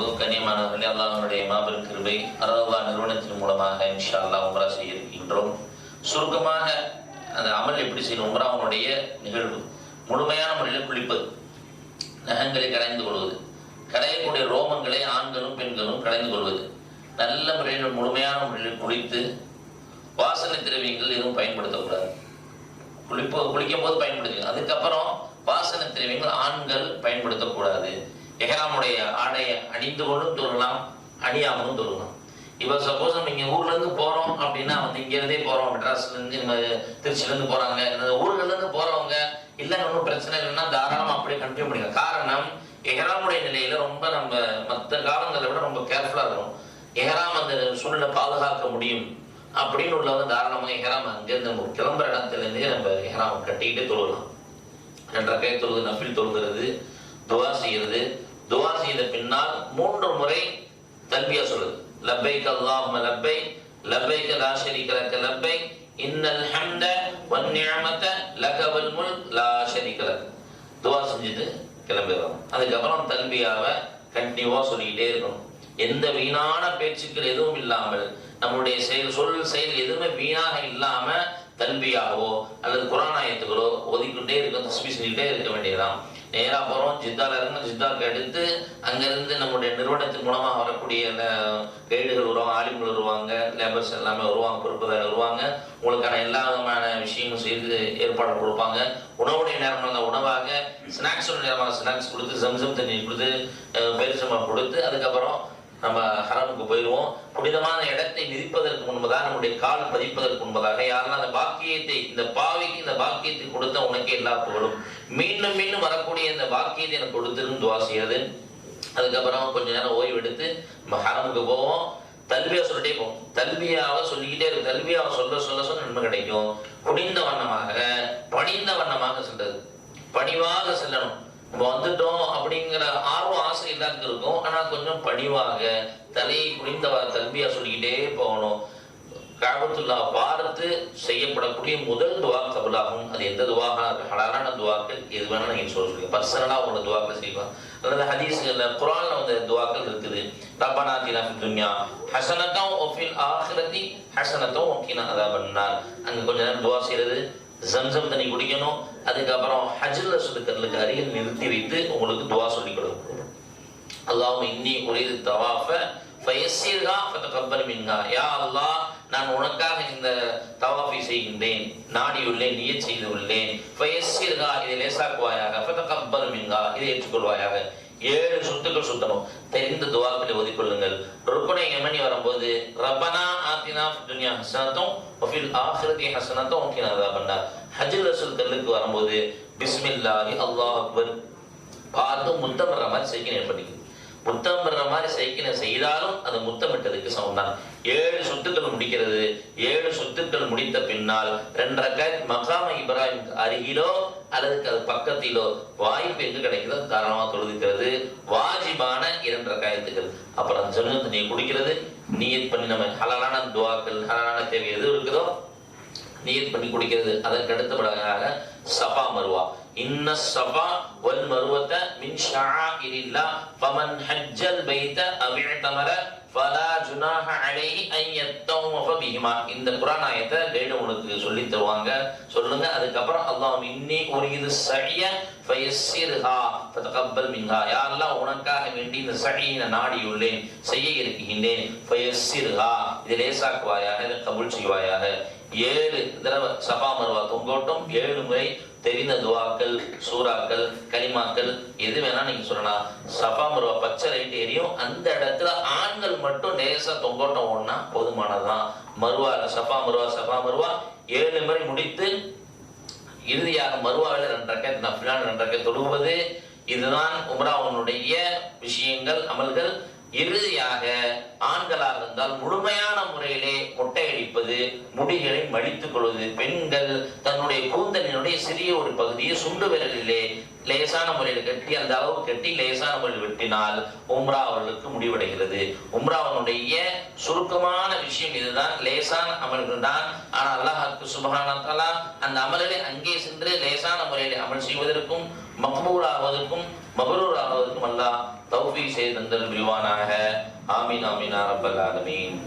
அன்ஹு கண்ணியமானவர்களே அல்லாஹனுடைய மாபெரும் கிருபை அரவா நிறுவனத்தின் மூலமாக இன்ஷா அல்லா உம்ரா செய்ய இருக்கின்றோம். சுருக்கமாக அந்த அமல் எப்படி செய்யணும்? உம்ராவனுடைய நிகழ்வு. முழுமையான முறையில் குளிப்பது நகங்களை கடைந்து கொள்வது கடையக்கூடிய ரோமங்களை ஆண்களும் பெண்களும் கலைந்து கொள்வது நல்ல முறையில் முழுமையான முறையில் குளித்து வாசனை திரவியங்கள் எதுவும் பயன்படுத்தக்கூடாது. குளிப்போ குளிக்கும் போது பயன்படுத்தி அதுக்கப்புறம் வாசனை திரவியங்கள் ஆண்கள் பயன்படுத்தக்கூடாது. எஹராமுடைய ஆடையை அணிந்து கொண்டும் தொழலாம் அணியாமலும் தொழலாம். இப்போ சப்போஸ் நம்ம இங்கே ஊர்ல இருந்து போறோம் அப்படின்னா வந்து இங்க இருந்தே போறோம். மெட்ராஸ்ல நம்ம திருச்சில போறாங்க. இந்த ஊர்கள்ல போறவங்க ஒன்றும் பிரச்சனை இல்லைன்னா தாராளமாக அப்படியே கண்டினியூ பண்ணிக்கலாம். காரணம் எஹராமுடைய நிலையில ரொம்ப நம்ம மற்ற காலங்களை விட ரொம்ப கேர்ஃபுல்லா இருக்கும் எஹராம் அந்த சூழ்நிலை பாதுகாக்க முடியும் அப்படின்னு உள்ளவங்க தாராளமாக எஹராம் அங்கேருந்து நம்ம கிளம்புற இடத்துலேருந்தே நம்ம எஹராம் கட்டிக்கிட்டே தொழுகலாம். ரெண்டரை கை தொழுது நஃபில் தொழுகிறது துவா செய்கிறது. பின்னால் மூன்று முறை தல்பியா சொல்லுது. லப்பைக் அல்லாஹும்ம லப்பை லப்பைக் லா ஷரீக லக்க லப்பை இன்னல் ஹம்த வன் நிஅமத லக வல் முல்க் லா ஷரீக லக். துவா செஞ்சுட்டு கிளம்பிடுறோம் அதுக்கப்புறம் தல்பியாவை கண்டினியூவா சொல்லிக்கிட்டே இருக்கணும். எந்த வீணான பேச்சுக்கள் எதுவும் இல்லாமல் நம்முடைய செயல் சொல் செயல் எதுவுமே வீணாக இல்லாம தன்பியாகவோ அல்லது குரானாயத்துகளோ ஒதுக்கிட்டே இருக்க தஸ்பி செஞ்சுக்கிட்டே இருக்க வேண்டியதுதான். நேராக போகிறோம் ஜித்தால இருந்து ஜித்தாவுக்கு எடுத்து அங்கேருந்து நம்முடைய நிறுவனத்தின் மூலமாக வரக்கூடிய அந்த கைடுகள் வருவாங்க ஆலிம்கள் வருவாங்க லேபர்ஸ் எல்லாமே வருவாங்க பொறுப்புகள் வருவாங்க. உங்களுக்கான எல்லா விதமான விஷயங்களும் செய்து ஏற்பாடு கொடுப்பாங்க. உணவுடைய நேரம் இருந்தால் உணவாக ஸ்நாக்ஸோட நேரமாக ஸ்நாக்ஸ் கொடுத்து சம்சம் தண்ணி கொடுத்து பெருசமாக கொடுத்து அதுக்கப்புறம் நம்ம ஹரமுக்கு போயிடுவோம். புனிதமான இடத்தை மிதிப்பதற்கு முன்பதாக நம்முடைய கால் பதிப்பதற்கு முன்பதாக யாரெல்லாம் அந்த பாக்கியத்தை இந்த பாவிக்கு இந்த பாக்கியத்தை கொடுத்த உனக்கே எல்லா புகழும். மீண்டும் மீண்டும் வரக்கூடிய இந்த பாக்கியத்தை எனக்கு கொடுத்துருந்து துவா அதுக்கப்புறம் கொஞ்ச நேரம் ஓய்வு எடுத்து நம்ம ஹரமுக்கு போவோம். தல்வியா சொல்லிட்டே போவோம். தல்வியாவை சொல்லிக்கிட்டே இருக்கும் தல்வியாவை சொல்ல சொல்ல சொல்ல நன்மை கிடைக்கும். குடிந்த வண்ணமாக பணிந்த வண்ணமாக செல்றது பணிவாக செல்லணும். நம்ம வந்துட்டோம் அப்படிங்கிற ஆர்வம் ஆசை எல்லாத்துக்கும் இருக்கும். ஆனா கொஞ்சம் பணிவாக தலையை குனிந்த தன்மையாக சொல்லிக்கிட்டே போகணும். காபத்துல்லா பார்த்து செய்யப்படக்கூடிய முதல் துவா கபலாகும். அது எந்த துவாக? ஹலாலான துவாக்கள் எது வேணாலும் நீங்க சொல்ல சொல்லுங்க. பர்சனலாக உங்களோட துவாக்கள் செய்யலாம் அல்லது ஹதீஸ்கள்ல குரானில் வந்து துவாக்கள் இருக்குது. ரப்பனா தினா துன்யா. ஹசனத்தம் ஒஃபில் ஆஹிரதி ஹசனத்தம் ஒக்கினா அதாபன்னார். அங்கே கொஞ்ச நேரம் துவா செய்யறது ஜம்சம் தண்ணி குடிக்கணும். அதுக்கப்புறம் ஹஜ்ல சுடுக்கர்களுக்கு அருகில் நிறுத்தி வைத்து உங்களுக்கு துவா சொல்லிக் கொடுக்கணும். அல்லாஹ் இன்னி உரியது தவாஃப ஃபயஸ்ஸிர்ஹா ஃபதகப்பல் மின்ஹா. யா அல்லாஹ் நான் உனக்காக இந்த தவாஃபை செய்கின்றேன். நாடியுள்ளேன் நியத் செய்து உள்ளேன் இதை லேசாக்குவாயாக. ஃபதகப்பல் மின்ஹா இதை ஏற்றுக்கொள்வாயாக. ஏழு சொத்துக்கள் சுத்தணும். தெரிந்த துவாக்களை ஒதுக்கொள்ளுங்கள். ருக்குனை எமனி வரும்போது ரப்பனா ஆத்தினா துன்யா ஹசனத்தும் ஒஃபில் ஆஹிரதி ஹசனத்தும் ஓகே நல்லா பண்ணா ஹஜில் ரசூல் கல்லுக்கு வரும்போது பிஸ்மில்லாஹி அல்லாஹ் அக்பர். பார்த்து முத்தம் வர்ற மாதிரி செய்ய ஏற்படுகிறது முத்தம் பெற மாதிரி செய்கின செய்தாலும் அது முத்தமிட்டதுக்கு சமம் தான் ஏழு சொத்துக்கள் முடிக்கிறது. ஏழு சொத்துக்கள் முடித்த பின்னால் ரெண்டு மகாம இப்ராஹிம் அருகிலோ அல்லது அது பக்கத்திலோ வாய்ப்பு எங்க கிடைக்குதோ தாராளமா தொழுதுக்கிறது. வாஜிபான இரண்டு காயத்துக்கள் அப்புறம் சொல்லுங்க நீ குடிக்கிறது நீயத் பண்ணி நம்ம ஹலாலான துவாக்கள் ஹலாலான தேவை எது இருக்குதோ நீயத் பண்ணி குடிக்கிறது. அதற்கு அடுத்தபடியாக சபா மருவா. இன்ன சபா வல் மருவத மின் ஷாஇரில்லா ஃபமன் ஹஜ்ஜல் பைத அவ் இஅ்தமர ஃபலா ஜுனாஹ அலைஹி அன் யத்தவஃப பிஹிமா. இந்த குர்ஆன் ஆயத்தை கைடு உனக்கு சொல்லி தருவாங்க. சொல்லுங்க. அதுக்கப்புறம் அல்லாஹ் இன்னி உரியது சஹிய ஃபயஸ்ஸிர்ஹா. ஃபதகப்பல் மின்ஹா. யா அல்லாஹ் உனக்காக வேண்டி இந்த சஹியை நாடியுள்ளேன் செய்ய இருக்கின்றேன் ஃபயஸ்ஸிர்ஹா. இதை லேசாக்குவாயாக இதை கபுல் செய்வாயாக. ஏழு தடவை சபா மருவா தொங்கோட்டம் ஏழு முறை தெரிந்த துவாக்கள் சூறாக்கள் கலிமாக்கள் எது வேணா நீங்க சொல்லலாம். சபா மருவா பச்சை லைட் எரியும். அந்த இடத்துல ஆண்கள் மட்டும் லேசா தொங்கோட்டம் ஓடனா போதுமானதுதான். மருவா சபா மருவா சபா மருவா. ஏழு முறை முடித்து இறுதியாக மறுவாவில் ரெண்டு ரக்கத் நஃபிலான் ரெண்டு ரக்கத் தொடுவது இதுதான் உம்ராவுனுடைய விஷயங்கள் அமல்கள். இறுதியாக ஆண்களாக இருந்தால் முழுமையான முறையிலே மொட்டையடிப்பது முடிகளை மடித்துக் கொள்வது. பெண்கள் தன்னுடைய கூந்தலினுடைய சிறிய ஒரு பகுதியை சுண்டு விரலிலே லேசான முறையில் கட்டி அந்த அளவு கட்டி லேசான முறையில் வெட்டினால் உம்ரா அவர்களுக்கு முடிவடைகிறது. உம்ராவனுடைய சுருக்கமான விஷயம் இதுதான். லேசான அமல்கள் தான் ஆனால் அல்லாஹாக்கு சுபஹானத்தாலா அந்த அமல்களை அங்கே சென்று லேசான முறையில் அமல் செய்வதற்கும் மக்பூல் ஆவதற்கும் மபரூர் ஆவதற்கும் அல்லாஹ் தௌபி செய்து தந்தல் விரிவானாக. ஆமீன் ஆமீன் ரப்பல் ஆலமீன்.